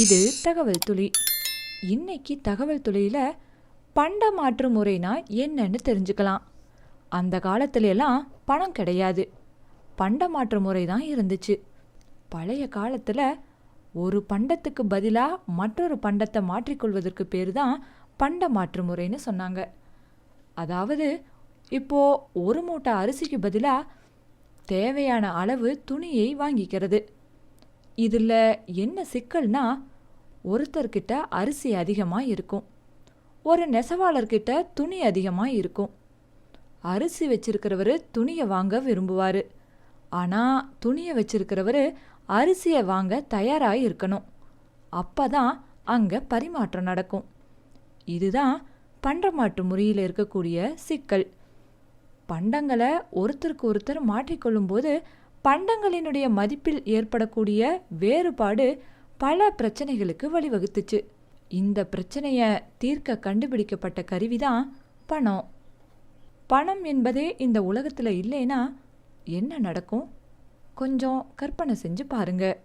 இது தகவல் துளி. இன்னைக்கு தகவல் துளியில் பண்ட மாற்று முறைனா என்னன்னு தெரிஞ்சுக்கலாம். அந்த காலத்துலலாம் பணம் கிடையாது. பண்ட மாற்று முறை தான் இருந்துச்சு. பழைய காலத்தில் ஒரு பண்டத்துக்கு பதிலாக மற்றொரு பண்டத்தை மாற்றிக்கொள்வதற்கு பேர் தான் பண்ட மாற்று முறைன்னு சொன்னாங்க. அதாவது இப்போது ஒரு மூட்டை அரிசிக்கு பதிலாக தேவையான அளவு துணியை வாங்கிக்கிறது. இதில் என்ன சிக்கல்னா ஒருத்தர்கிட்ட அரிசி அதிகமாக இருக்கும். ஒரு நெசவாளர்கிட்ட துணி அதிகமாக இருக்கும். அரிசி வச்சிருக்கிறவர் துணியை வாங்க விரும்புவார். ஆனால் துணியை வச்சிருக்கிறவர் அரிசியை வாங்க தயாராக இருக்கணும். அப்போ தான் அங்கே பரிமாற்றம் நடக்கும். இதுதான் பண்டமாற்று முறையில் இருக்கக்கூடிய சிக்கல். பண்டங்களை ஒருத்தருக்கு ஒருத்தர் மாற்றிக்கொள்ளும்போது பண்டங்களினுடைய மதிப்பில் ஏற்படக்கூடிய வேறுபாடு பல பிரச்சனைகளுக்கு வழிவகுத்துச்சு. இந்த பிரச்சனையை தீர்க்க கண்டுபிடிக்கப்பட்ட கருவிதான் பணம். பணம் என்பதே இந்த உலகத்தில் இல்லைன்னா என்ன நடக்கும்? கொஞ்சம் கற்பனை செஞ்சு பாருங்க.